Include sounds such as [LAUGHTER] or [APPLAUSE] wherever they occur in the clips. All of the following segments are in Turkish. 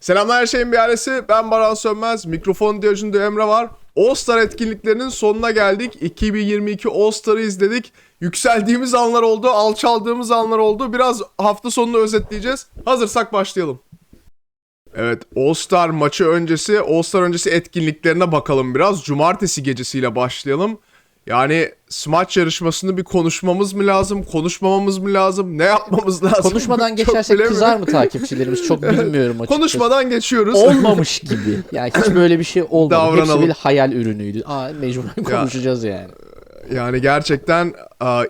Selamlar her şeyin bir ailesi. Ben Baran Sönmez. Mikrofon diyajında Emre var. All-Star etkinliklerinin sonuna geldik. 2022 All-Star'ı izledik. Yükseldiğimiz anlar oldu, alçaldığımız anlar oldu. Biraz hafta sonunu özetleyeceğiz. Hazırsak başlayalım. Evet, All-Star maçı öncesi, All-Star öncesi etkinliklerine bakalım biraz. Cumartesi gecesiyle başlayalım. Yani smaç yarışmasını bir konuşmamız mı lazım, konuşmamamız mı lazım, ne yapmamız lazım? Konuşmadan [LAUGHS] geçersek kızar mı [LAUGHS] takipçilerimiz? Çok bilmiyorum açıkçası. Konuşmadan geçiyoruz. Olmamış gibi. [LAUGHS] Yani hiç böyle bir şey olmadı. Davranalım. Hepsi bir hayal ürünüydü. Aa, mecburen konuşacağız yani. Yani gerçekten a,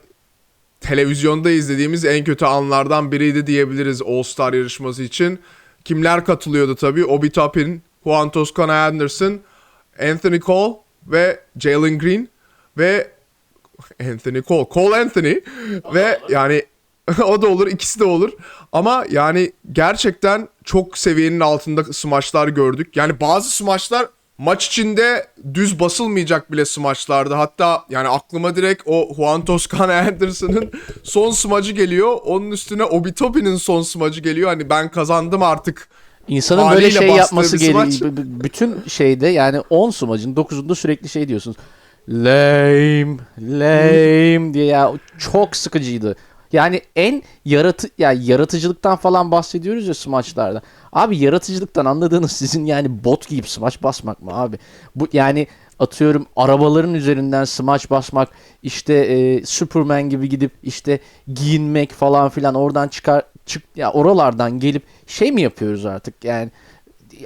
televizyonda izlediğimiz en kötü anlardan biriydi diyebiliriz All Star yarışması için. Kimler katılıyordu tabii? Obi Toppin, Juan Toscano Anderson, Anthony Cole ve Jalen Green ve Anthony Cole, Cole Anthony ve yani [LAUGHS] o da olur, ikisi de olur. Ama yani gerçekten çok seviyenin altında smaçlar gördük. Yani bazı smaçlar maç içinde düz basılmayacak bile smaçlardı. Hatta yani aklıma direkt o Juan Toscano [LAUGHS] Anderson'ın son smacı geliyor. Onun üstüne Obi Toppin'in son smacı geliyor. Hani ben kazandım artık. İnsanın böyle şey yapması gerekiyor. Bütün şeyde yani 10 smacın 9'unda sürekli şey diyorsunuz. Lame, lame diye ya çok sıkıcıydı. Yani en yaratı ya yaratıcılıktan falan bahsediyoruz ya smaçlarda. Abi yaratıcılıktan anladığınız sizin yani bot giyip smaç basmak mı abi? Bu yani atıyorum arabaların üzerinden smaç basmak, işte e, Superman gibi gidip işte giyinmek falan filan oradan çıkar çık ya oralardan gelip şey mi yapıyoruz artık yani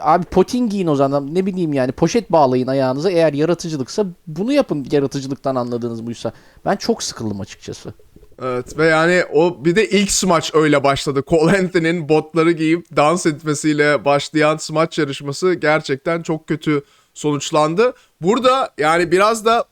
Abi potin giyin o zaman ne bileyim yani poşet bağlayın ayağınıza eğer yaratıcılıksa bunu yapın yaratıcılıktan anladığınız buysa. Ben çok sıkıldım açıkçası. Evet ve yani o bir de ilk smaç öyle başladı. Cole Anthony'nin botları giyip dans etmesiyle başlayan smaç yarışması gerçekten çok kötü sonuçlandı. Burada yani biraz da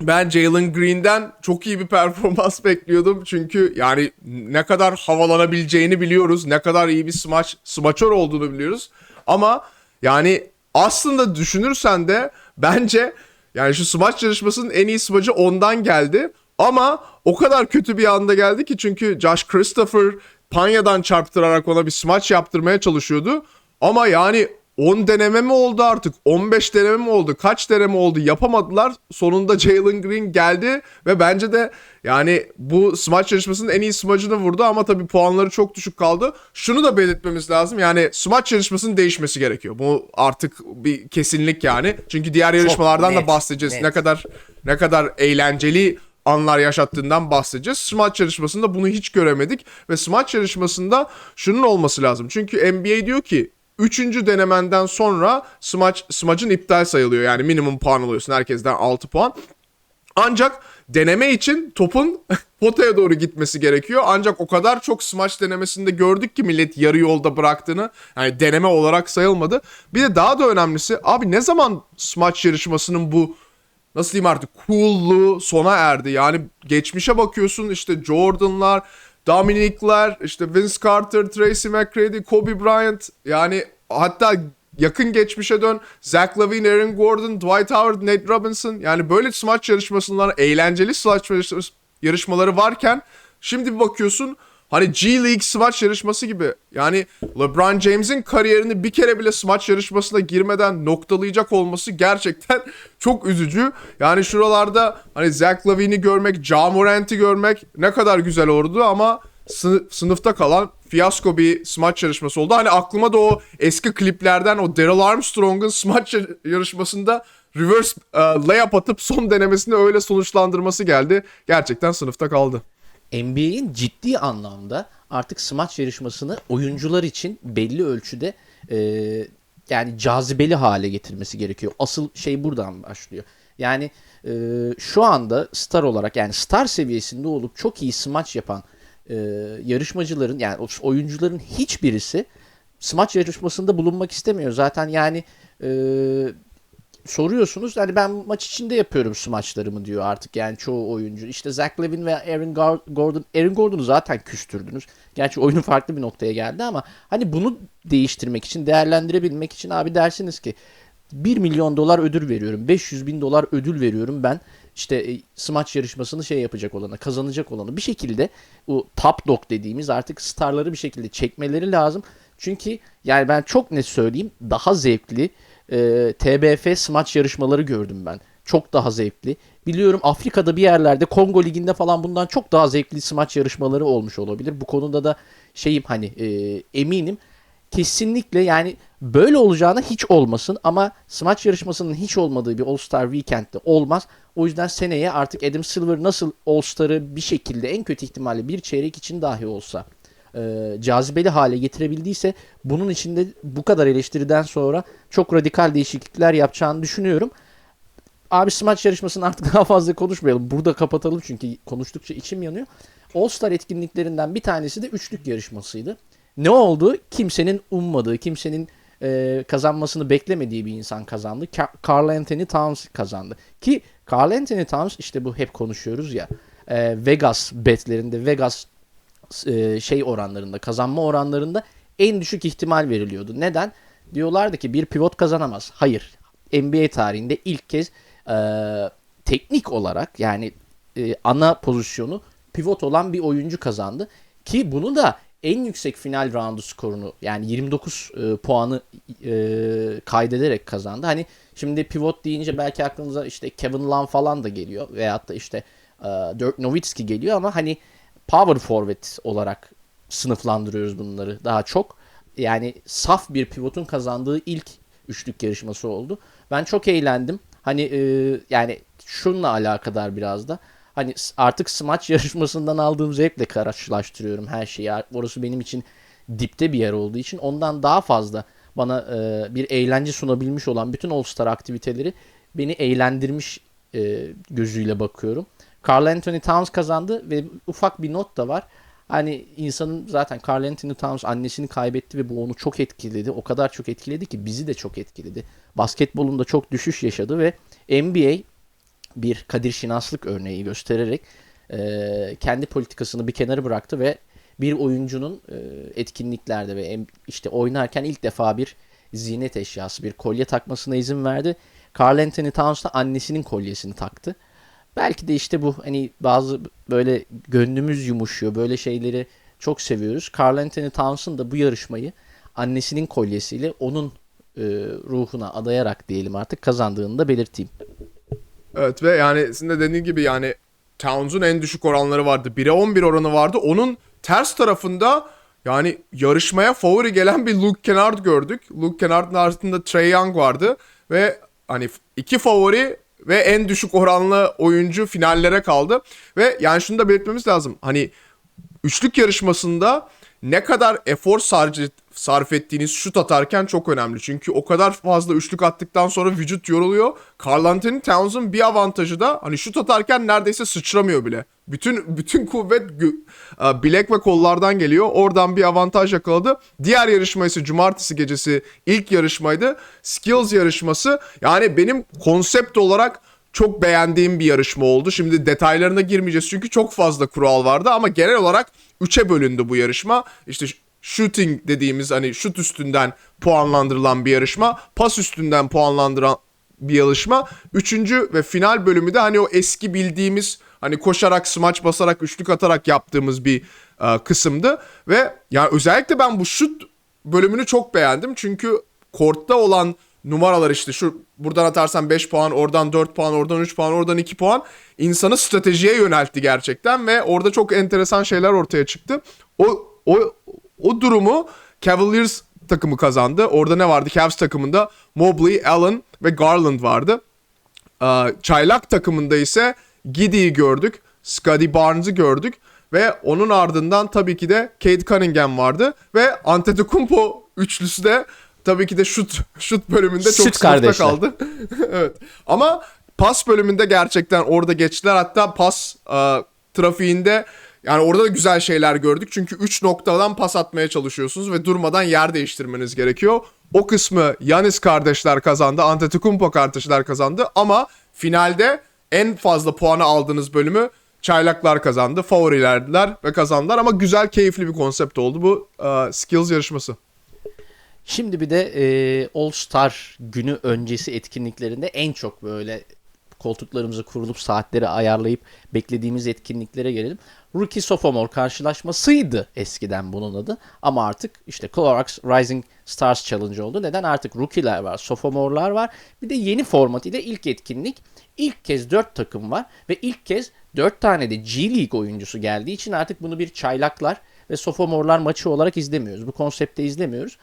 ben Jalen Green'den çok iyi bir performans [LAUGHS] bekliyordum. Çünkü yani ne kadar havalanabileceğini biliyoruz. Ne kadar iyi bir smaç, smaçör olduğunu biliyoruz. Ama yani aslında düşünürsen de bence yani şu smaç yarışmasının en iyi smacı ondan geldi. Ama o kadar kötü bir anda geldi ki çünkü Josh Christopher Panya'dan çarptırarak ona bir smaç yaptırmaya çalışıyordu. Ama yani 10 deneme mi oldu artık? 15 deneme mi oldu? Kaç deneme oldu? Yapamadılar. Sonunda Jalen Green geldi ve bence de yani bu smaç yarışmasının en iyi smacını vurdu ama tabii puanları çok düşük kaldı. Şunu da belirtmemiz lazım. Yani smaç yarışmasının değişmesi gerekiyor. Bu artık bir kesinlik yani. Çünkü diğer yarışmalardan da net, bahsedeceğiz. net. Ne kadar ne kadar eğlenceli anlar yaşattığından bahsedeceğiz. Smaç yarışmasında bunu hiç göremedik ve smaç yarışmasında şunun olması lazım. Çünkü NBA diyor ki Üçüncü denemenden sonra smaç, smacın iptal sayılıyor. Yani minimum puan alıyorsun. Herkesten 6 puan. Ancak deneme için topun [LAUGHS] potaya doğru gitmesi gerekiyor. Ancak o kadar çok smaç denemesinde gördük ki millet yarı yolda bıraktığını. Yani deneme olarak sayılmadı. Bir de daha da önemlisi abi ne zaman smaç yarışmasının bu nasıl diyeyim artık cool'luğu sona erdi. Yani geçmişe bakıyorsun işte Jordan'lar, Dominic'ler, işte Vince Carter, Tracy McGrady, Kobe Bryant. Yani hatta yakın geçmişe dön Zach Lavine, Aaron Gordon, Dwight Howard, Nate Robinson. Yani böyle smaç yarışmasından eğlenceli smaç yarış- yarışmaları varken şimdi bir bakıyorsun Hani G League smaç yarışması gibi. Yani LeBron James'in kariyerini bir kere bile smaç yarışmasına girmeden noktalayacak olması gerçekten [LAUGHS] çok üzücü. Yani şuralarda hani Zach Lavine'i görmek, Ja Morant'i görmek ne kadar güzel olurdu ama sı- sınıfta kalan fiyasko bir smaç yarışması oldu. Hani aklıma da o eski kliplerden o Daryl Armstrong'un smaç yar- yarışmasında reverse e, layup atıp son denemesini öyle sonuçlandırması geldi. Gerçekten sınıfta kaldı. NBA'in ciddi anlamda artık smaç yarışmasını oyuncular için belli ölçüde e, yani cazibeli hale getirmesi gerekiyor. Asıl şey buradan başlıyor. Yani e, şu anda star olarak yani star seviyesinde olup çok iyi smaç yapan e, yarışmacıların yani oyuncuların hiçbirisi smaç yarışmasında bulunmak istemiyor. Zaten yani e, soruyorsunuz hani ben maç içinde yapıyorum smaçlarımı diyor artık yani çoğu oyuncu. İşte Zach Levine ve Aaron Gordon. Aaron Gordon'u zaten küstürdünüz. Gerçi oyunu farklı bir noktaya geldi ama hani bunu değiştirmek için değerlendirebilmek için abi dersiniz ki 1 milyon dolar ödül veriyorum. 500 bin dolar ödül veriyorum ben. işte e, smaç yarışmasını şey yapacak olana, kazanacak olanı bir şekilde o top dog dediğimiz artık starları bir şekilde çekmeleri lazım. Çünkü yani ben çok net söyleyeyim daha zevkli e, TBF smaç yarışmaları gördüm ben. Çok daha zevkli. Biliyorum Afrika'da bir yerlerde Kongo Ligi'nde falan bundan çok daha zevkli smaç yarışmaları olmuş olabilir. Bu konuda da şeyim hani e, eminim. Kesinlikle yani böyle olacağına hiç olmasın ama smaç yarışmasının hiç olmadığı bir All Star Weekend'de olmaz. O yüzden seneye artık Adam Silver nasıl All Star'ı bir şekilde en kötü ihtimalle bir çeyrek için dahi olsa e, cazibeli hale getirebildiyse bunun içinde bu kadar eleştiriden sonra çok radikal değişiklikler yapacağını düşünüyorum. Abi smaç yarışmasını artık [LAUGHS] daha fazla konuşmayalım. Burada kapatalım çünkü konuştukça içim yanıyor. All Star etkinliklerinden bir tanesi de üçlük yarışmasıydı. Ne oldu? Kimsenin ummadığı, kimsenin e, kazanmasını beklemediği bir insan kazandı. Ka- Carl Anthony Towns kazandı. Ki Carl Anthony Towns işte bu hep konuşuyoruz ya. e, Vegas betlerinde, Vegas e, şey oranlarında, kazanma oranlarında en düşük ihtimal veriliyordu. Neden? Diyorlardı ki bir pivot kazanamaz. Hayır. NBA tarihinde ilk kez e, teknik olarak yani e, ana pozisyonu pivot olan bir oyuncu kazandı. Ki bunu da en yüksek final roundu skorunu yani 29 e, puanı e, kaydederek kazandı. Hani şimdi pivot deyince belki aklınıza işte Kevin Love falan da geliyor veyahut da işte e, Dirk Nowitzki geliyor ama hani power forward olarak sınıflandırıyoruz bunları daha çok. Yani saf bir pivotun kazandığı ilk üçlük yarışması oldu. Ben çok eğlendim. Hani e, yani şununla alakadar biraz da. Hani artık smaç [LAUGHS] yarışmasından aldığım zevkle karşılaştırıyorum her şeyi. Orası benim için dipte bir yer olduğu için ondan daha fazla bana e, bir eğlence sunabilmiş olan bütün All Star aktiviteleri beni eğlendirmiş e, gözüyle bakıyorum. Carl Anthony Towns kazandı ve ufak bir not da var. Hani insanın zaten Carl Anthony Towns annesini kaybetti ve bu onu çok etkiledi. O kadar çok etkiledi ki bizi de çok etkiledi. Basketbolunda çok düşüş yaşadı ve NBA bir Kadir Şinaslık örneği göstererek e, kendi politikasını bir kenara bıraktı ve bir oyuncunun e, etkinliklerde ve işte oynarken ilk defa bir ziynet eşyası, bir kolye takmasına izin verdi. Carl Anthony Towns da annesinin kolyesini taktı. Belki de işte bu hani bazı böyle gönlümüz yumuşuyor. Böyle şeyleri çok seviyoruz. Carl Anthony Towns'ın da bu yarışmayı annesinin kolyesiyle onun e, ruhuna adayarak diyelim artık kazandığını da belirteyim. Evet ve yani sizin de dediğin gibi yani Towns'un en düşük oranları vardı. 1'e 11 oranı vardı. Onun ters tarafında yani yarışmaya favori gelen bir Luke Kennard gördük. Luke Kennard'ın altında Trey Young vardı ve hani iki favori ve en düşük oranlı oyuncu finallere kaldı. Ve yani şunu da belirtmemiz lazım. Hani üçlük yarışmasında ne kadar efor sarf, sarf ettiğiniz şut atarken çok önemli. Çünkü o kadar fazla üçlük attıktan sonra vücut yoruluyor. Carl Anthony Towns'un bir avantajı da hani şut atarken neredeyse sıçramıyor bile. Bütün bütün kuvvet e, bilek ve kollardan geliyor. Oradan bir avantaj yakaladı. Diğer yarışma ise cumartesi gecesi ilk yarışmaydı. Skills yarışması. Yani benim konsept olarak çok beğendiğim bir yarışma oldu. Şimdi detaylarına girmeyeceğiz çünkü çok fazla kural vardı ama genel olarak 3'e bölündü bu yarışma. İşte sh- shooting dediğimiz hani şut üstünden puanlandırılan bir yarışma, pas üstünden puanlandıran bir yarışma. Üçüncü ve final bölümü de hani o eski bildiğimiz hani koşarak, smaç basarak, üçlük atarak yaptığımız bir e, kısımdı. Ve yani özellikle ben bu şut bölümünü çok beğendim. Çünkü kortta olan numaralar işte şu buradan atarsan 5 puan, oradan 4 puan, oradan 3 puan, oradan 2 puan insanı stratejiye yöneltti gerçekten ve orada çok enteresan şeyler ortaya çıktı. O o o durumu Cavaliers takımı kazandı. Orada ne vardı? Cavs takımında Mobley, Allen ve Garland vardı. Ee, Çaylak takımında ise Giddy'yi gördük. Scotty Barnes'ı gördük. Ve onun ardından tabii ki de Cade Cunningham vardı. Ve Antetokounmpo üçlüsü de tabii ki de şut şut bölümünde çok sınıfta kaldı. [LAUGHS] evet. Ama pas bölümünde gerçekten orada geçtiler. Hatta pas e, trafiğinde yani orada da güzel şeyler gördük. Çünkü 3 noktadan pas atmaya çalışıyorsunuz ve durmadan yer değiştirmeniz gerekiyor. O kısmı Yanis kardeşler kazandı, Antetokounmpo kardeşler kazandı ama finalde en fazla puanı aldığınız bölümü Çaylaklar kazandı, favorilerdiler ve kazandılar ama güzel, keyifli bir konsept oldu bu e, skills yarışması. Şimdi bir de e, All Star günü öncesi etkinliklerinde en çok böyle koltuklarımıza kurulup saatleri ayarlayıp beklediğimiz etkinliklere gelelim. Rookie Sophomore karşılaşmasıydı eskiden bunun adı. Ama artık işte Clorox Rising Stars Challenge oldu. Neden? Artık rookie'ler var, sophomore'lar var. Bir de yeni format ile ilk etkinlik. İlk kez 4 takım var ve ilk kez 4 tane de G League oyuncusu geldiği için artık bunu bir çaylaklar ve sophomore'lar maçı olarak izlemiyoruz. Bu konsepte izlemiyoruz.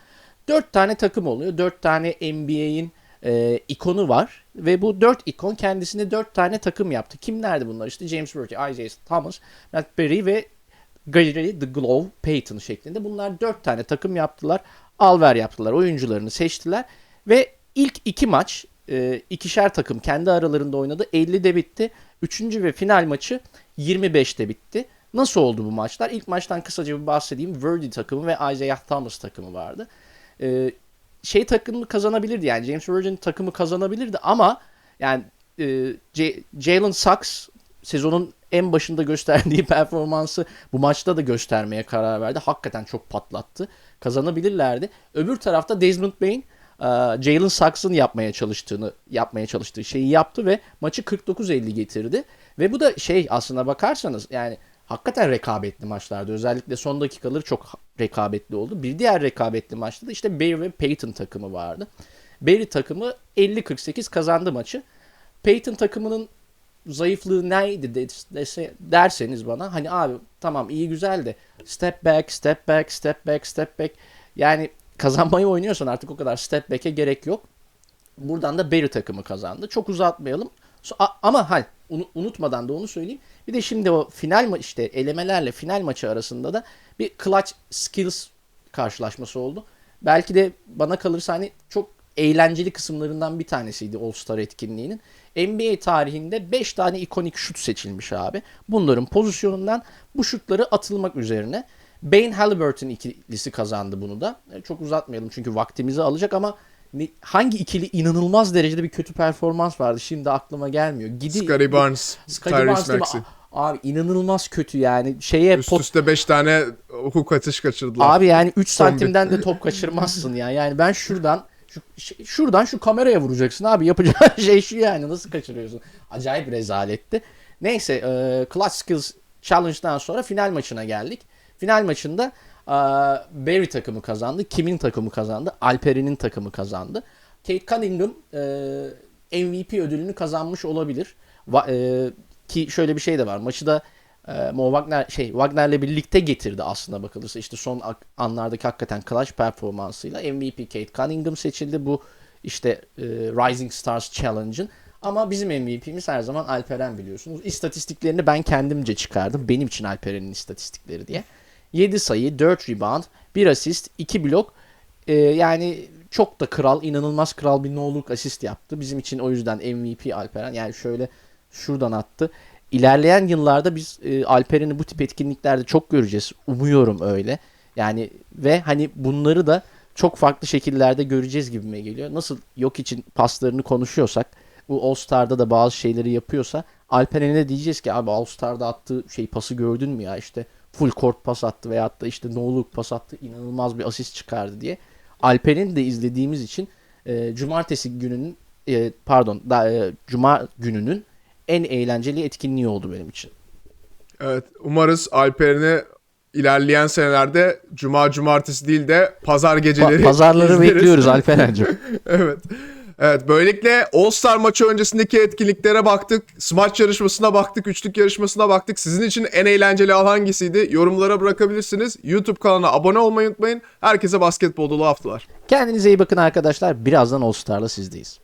4 tane takım oluyor. 4 tane NBA'in e, ikonu var ve bu 4 ikon kendisine 4 tane takım yaptı. Kimlerdi bunlar? İşte James Worthy, Isaiah Thomas, Matt Berry ve Gary The Glove Payton şeklinde. Bunlar 4 tane takım yaptılar. Alver yaptılar. Oyuncularını seçtiler ve ilk iki maç e, ikişer takım kendi aralarında oynadı. 50'de bitti. Üçüncü ve final maçı 25'te bitti. Nasıl oldu bu maçlar? İlk maçtan kısaca bir bahsedeyim. Verdi takımı ve Isaiah Thomas takımı vardı. Ee, şey takımı kazanabilirdi yani James Virgin takımı kazanabilirdi ama yani e, Jalen Sachs sezonun en başında gösterdiği [LAUGHS] performansı bu maçta da göstermeye karar verdi. Hakikaten çok patlattı. Kazanabilirlerdi. Öbür tarafta Desmond Bain e, Jalen Sachs'ın yapmaya çalıştığını yapmaya çalıştığı şeyi yaptı ve maçı 49-50 getirdi. Ve bu da şey aslına bakarsanız yani hakikaten rekabetli maçlardı. Özellikle son dakikaları çok rekabetli oldu. Bir diğer rekabetli maçta da işte Barry ve Peyton takımı vardı. Barry takımı 50-48 kazandı maçı. Peyton takımının zayıflığı neydi de- dese, derseniz bana hani abi tamam iyi güzel de step back, step back, step back, step back. Yani kazanmayı oynuyorsan artık o kadar step back'e gerek yok. Buradan da Barry takımı kazandı. Çok uzatmayalım. Ama hani unu- unutmadan da onu söyleyeyim. Bir de şimdi o final işte elemelerle final maçı arasında da bir clutch skills karşılaşması oldu. Belki de bana kalırsa hani çok eğlenceli kısımlarından bir tanesiydi All Star etkinliğinin. NBA tarihinde 5 tane ikonik şut seçilmiş abi. Bunların pozisyonundan bu şutları atılmak üzerine. Bane Halliburton ikilisi kazandı bunu da. E, Çok uzatmayalım çünkü vaktimizi alacak ama hangi ikili inanılmaz derecede bir kötü performans vardı. Şimdi aklıma gelmiyor. Gidi Scottie Barnes, Scottie Tyrese? Maxey. Abi inanılmaz kötü yani. Şeye Üst pot- üste 5 tane hukuk atış kaçırdılar. Abi yani 3 Son bir- santimden de top kaçırmazsın ya. Yani ben şuradan şu, şuradan şu kameraya vuracaksın abi. Yapacağın [LAUGHS] şey şu yani. Nasıl kaçırıyorsun? Acayip rezaletti. Neyse e, Clutch Skills Challenge'dan sonra final maçına geldik. Final maçında e, Barry takımı kazandı. Kim'in takımı kazandı. Alperen'in takımı kazandı. Kate Cunningham e, MVP ödülünü kazanmış olabilir. Va- e, ki şöyle bir şey de var. Maçı da e, Mo Wagner şey Wagner'le birlikte getirdi aslında bakılırsa işte son ak- anlardaki hakikaten clutch performansıyla MVP Kate Cunningham seçildi bu işte e, Rising Stars Challenge'ın ama bizim MVP'miz her zaman Alperen biliyorsunuz. İstatistiklerini ben kendimce çıkardım. Benim için Alperen'in istatistikleri diye. 7 sayı, 4 rebound, 1 asist, 2 blok. E, yani çok da kral, inanılmaz kral bir no-look asist yaptı. Bizim için o yüzden MVP Alperen. Yani şöyle şuradan attı. İlerleyen yıllarda biz e, Alperen'i bu tip etkinliklerde çok göreceğiz. Umuyorum öyle. Yani ve hani bunları da çok farklı şekillerde göreceğiz gibime geliyor. Nasıl yok için paslarını konuşuyorsak bu All Star'da da bazı şeyleri yapıyorsa Alperen'e diyeceğiz ki abi All Star'da attığı şey pası gördün mü ya işte full court pas attı veyahut da işte no look pas attı inanılmaz bir asist çıkardı diye. Alperen'i de izlediğimiz için e, cumartesi gününün e, pardon da, e, cuma gününün en eğlenceli etkinliği oldu benim için. Evet, umarız Alperen'i ilerleyen senelerde cuma cumartesi değil de pazar geceleri Pa- pazarları izleriz. bekliyoruz [LAUGHS] Alperen'cim. evet. Evet böylelikle All Star maçı öncesindeki etkinliklere baktık. Smaç yarışmasına baktık. Üçlük yarışmasına baktık. Sizin için en eğlenceli al hangisiydi? Yorumlara bırakabilirsiniz. YouTube kanalına abone olmayı unutmayın. Herkese basketbol dolu haftalar. Kendinize iyi bakın arkadaşlar. Birazdan All Star'la sizdeyiz.